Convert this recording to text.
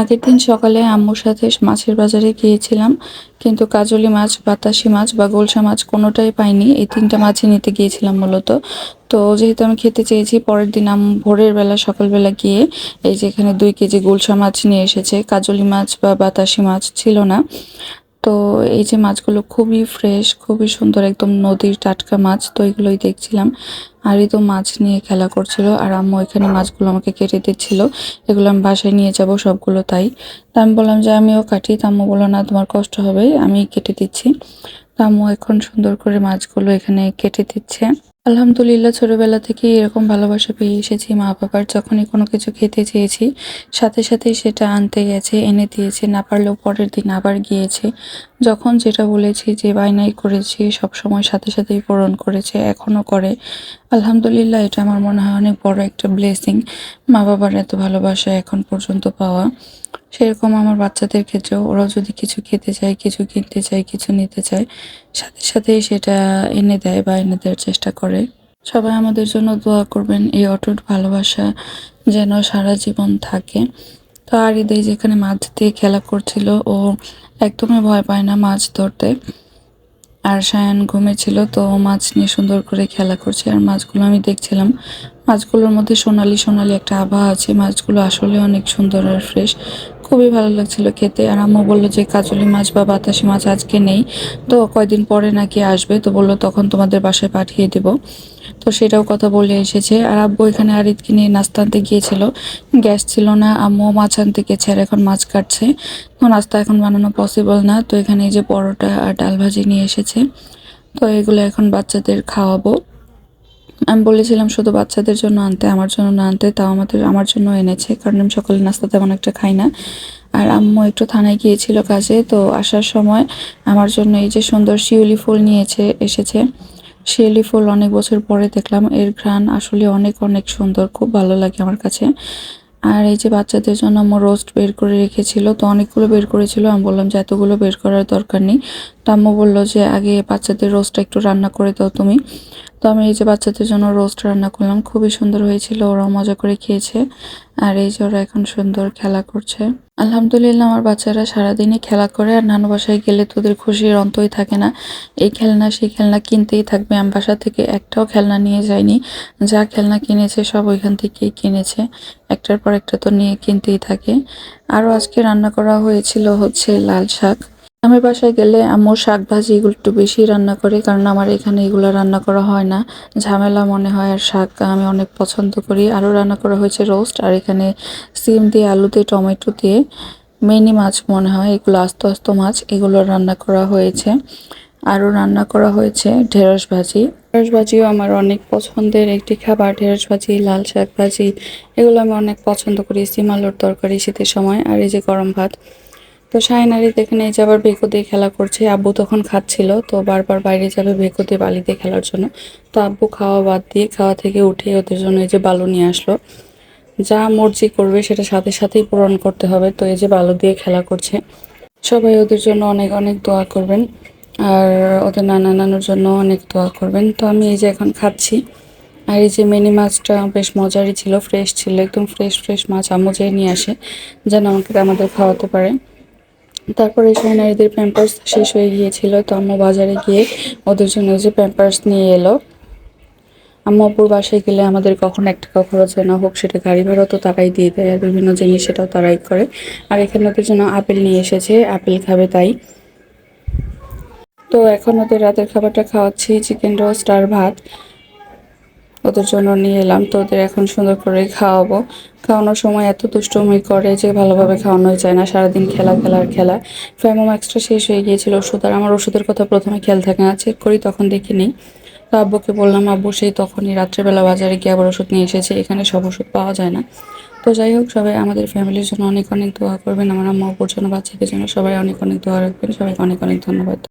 আগের দিন সকালে আম্মুর সাথে মাছের বাজারে গিয়েছিলাম, কিন্তু কাজলি মাছ, বাতাসি মাছ বা গোলসা মাছ কোনোটাই পাইনি। এই তিনটা মাছই নিতে গিয়েছিলাম মূলত। তো যেহেতু আমি খেতে চেয়েছি, পরের দিন আম ভোরের বেলা, সকালবেলা গিয়ে এই যে এখানে দুই কেজি গোলসা মাছ নিয়ে এসেছে। কাজলি মাছ বা বাতাসি মাছ ছিল না। তো এই যে মাছগুলো খুবই ফ্রেশ খুবই সুন্দর, একদম নদীর টাটকা মাছ, তো এগুলোই দেখছিলাম। আরই তো মাছ নিয়ে খেলা করছিল আর আম্মু এখানে মাছগুলো আমাকে কেটে দিচ্ছিল। এগুলো আমি বাসায় নিয়ে যাব, সবগুলো তাই। তা আমি বললাম যে আমিও কাটি। তা আম্মু বলল, না, তোমার কষ্ট হবে, আমি কেটে দিচ্ছি। তা আম্মু এখন সুন্দর করে মাছগুলো এখানে কেটে দিচ্ছে। আলহামদুলিল্লাহ, ছোটবেলা থেকে এরকম ভালোবাসা পেয়ে এসেছি। মা বাবার যখনই কোনো কিছু খেতে চেয়েছি, সাথে সাথে সেটা আনতে গেছে, এনে দিয়েছে। না পারলেও পরের দিন আবার গিয়েছে। যখন যেটা বলেছি যে বায়নাই করেছি, সব সময় সাথে সাথেই পূরণ করেছে, এখনও করে। আলহামদুলিল্লাহ, এটা আমার মনে হয় অনেক বড় একটা ব্লেসিং মা বাবার এত ভালোবাসা এখন পর্যন্ত পাওয়া। সেরকম আমার বাচ্চাদের ক্ষেত্রেও ওরা যদি কিছু খেতে চায়, কিছু কিনতে চায়, কিছু নিতে চায়, সাথে সাথেই সেটা এনে দেয় বা এনে দেওয়ার চেষ্টা করে। সবাই আমাদের জন্য দোয়া করবেন, এই অটুট ভালোবাসা যেন সারা জীবন থাকে। তো আর ঈদে যেখানে মাছ দিয়ে খেলা করছিল, ও একদমই ভয় পায় না মাছ ধরতে। আর সায়ান ঘুমেছিল, তো মাছ নিয়ে সুন্দর করে খেলা করছে। আর মাছগুলো আমি দেখছিলাম, মাছগুলোর মধ্যে সোনালি সোনালি একটা আভা আছে। মাছগুলো আসলে অনেক সুন্দর আর ফ্রেশ। খুবই ভালো লাগছিল খেতে। আর আম্মু বলল যে, কাজলি মাছ বা বাতাসি মাছ আজকে নেই। তো কয়দিন পরে নাকি আসবে। তো বলল, তখন তোমাদের বাসায় পাঠিয়ে দেবো। তো সেটাও কথা বলে এসেছে। আর আব্বু এখানে আরিদকে নিয়ে নাস্তা আনতে গিয়েছিল। গ্যাস ছিল না। আম্মু মাছ আনতে গেছে, আর এখন মাছ কাটছে। তো নাস্তা এখন বানানো পসিবল না। তো এখানে এই যে পরোটা আর ডাল ভাজি নিয়ে এসেছে। তো এগুলো এখন বাচ্চাদের খাওয়াবো। আমি বলেছিলাম শুধু বাচ্চাদের জন্য আনতে, আমার জন্য না আনতে, তাও আমাদের, আমার জন্য এনেছে, কারণ আমি সকালে নাস্তা তেমন একটা খাই না। আর আম্মু একটু থানায় গিয়েছিল কাজে, তো আসার সময় আমার জন্য এই যে সুন্দর শিউলি ফুল নিয়েছে, এসেছে। শিউলি ফুল অনেক বছর পরে দেখলাম, এর ঘ্রাণ আসলে অনেক অনেক সুন্দর, খুব ভালো লাগে আমার কাছে। আর এই যে বাচ্চাদের জন্য আম্মু রোস্ট বের করে রেখেছিল, তো অনেকগুলো বের করেছিল, আমি বললাম যে এতগুলো বের করার দরকার নেই। তো আম্মু বলল যে, আগে বাচ্চাদের রোস্টটা একটু রান্না করে দাও তুমি। তো আমি এই যে বাচ্চাদের জন্য রোস্ট রান্না করলাম, খুবই সুন্দর হয়েছিল, ওরাও মজা করে খেয়েছে। আর এই যে ওরা এখন সুন্দর খেলা করছে। আলহামদুলিল্লাহ, আমার বাচ্চারা সারাদিনই খেলা করে, আর নানু বাসায় গেলে তোদের খুশির অন্তই থাকে না। এই খেলনা, সেই খেলনা কিনতেই থাকবে, আমি বাসা থেকে একটাও খেলনা নিয়ে যাইনি। যা খেলনা কিনেছে, সব ওইখান থেকেই কিনেছে। একটার পর একটা তো নিয়ে কিনতেই থাকে। আরও আজকে রান্না করা হয়েছিল হচ্ছে লাল শাক। আমি বাসায় গেলে আম্মু শাক ভাজি এগুলো একটু বেশি রান্না করে, কারণ আমার এখানে এগুলো রান্না করা হয় না। ঝামেলা মনে হয় আর শাক আমি অনেক পছন্দ করি। আরও রান্না করা হয়েছে রোস্ট আর এখানে সিম দিয়ে আলু দিয়ে, টমেটো দিয়ে, মিনি মাছ মনে হয়, এগুলো আস্ত আস্ত মাছ, এগুলো রান্না করা হয়েছে। আরও রান্না করা হয়েছে ঢেঁড়স ভাজি। ঢেঁড়স ভাজিও আমার অনেক পছন্দের একটি খাবার। ঢেঁড়স ভাজি, লাল শাক ভাজি, এগুলো আমি অনেক পছন্দ করি। সিম আলুর তরকারি শীতের সময় আর এই যে গরম ভাত। তো সাইনারি দেখে নিয়ে যে আবার ভেকো দিয়ে খেলা করছে। আব্বু তখন খাচ্ছিল, তো বারবার বাইরে যাবে ভেকো দিয়ে বালি দিয়ে খেলার জন্য। তো আব্বু খাওয়া বাদ দিয়ে খাওয়া থেকে উঠে ওদের জন্য এই যে বালু নিয়ে আসলো। যা মর্জি করবে সেটা সাথে সাথেই পূরণ করতে হবে। তো এই যে বালু দিয়ে খেলা করছে। সবাই ওদের জন্য অনেক অনেক দোয়া করবেন। আর ওদের নানা নানুর জন্য অনেক দোয়া করবেন। তো আমি এই যে এখন খাচ্ছি। আর এই যে মিনি মাছটা বেশ মজারই ছিল, ফ্রেশ ছিল। একদম ফ্রেশ ফ্রেশ মাছ আম্মু যেয়ে নিয়ে আসে, যেন আমাকে আমাদের খাওয়াতে পারে। তারপরে সোনারিদের প্যাম্পার্স শেষ হয়ে গিয়েছিল, তো আম্মু বাজারে গিয়ে ওদের জন্য যে প্যাম্পার্স নিয়ে এলো। আম্মু অপুর বাসায় গেলে আমাদের কখন এক টাকা খরচ হয় না, হোক সেটা গাড়ি ভাড়া তো তারাই দিয়ে দেয় আর বিভিন্ন জিনিস সেটাও তারাই করে। আর এখানে ওদের জন্য আপেল নিয়ে এসেছে, আপেল খাবে তাই। তো এখন ওদের রাতের খাবারটা খাওয়াচ্ছি, চিকেন রোস্ট আর ভাত। ওদের জন্য নিয়ে এলাম। তো ওদের এখন সুন্দর করে খাওয়াবো। খাওয়ানোর সময় এত দুষ্টুমি করে যে ভালোভাবে খাওয়ানোই যায় না। সারাদিন খেলা খেলার খেলা। ফ্যামোম্যাক্সটা শেষ হয়ে গিয়েছিল ওষুধ। আর আমার ওষুধের কথা প্রথমে খেয়াল থাকে না। চেক করি, তখন দেখিনি তো আব্বুকে বললাম, আব্বু, সেই তখনই রাত্রেবেলা বাজারে গিয়ে আবার ওষুধ নিয়ে এসেছে। এখানে সব ওষুধ পাওয়া যায় না। তো যাই হোক, সবাই আমাদের ফ্যামিলির জন্য অনেক অনেক দোয়া করবেন। আমার আম্মা অপুর জন্য, বাচ্চাদের জন্য সবাই অনেক অনেক দোয়া রাখবেন। সবাইকে অনেক অনেক ধন্যবাদ।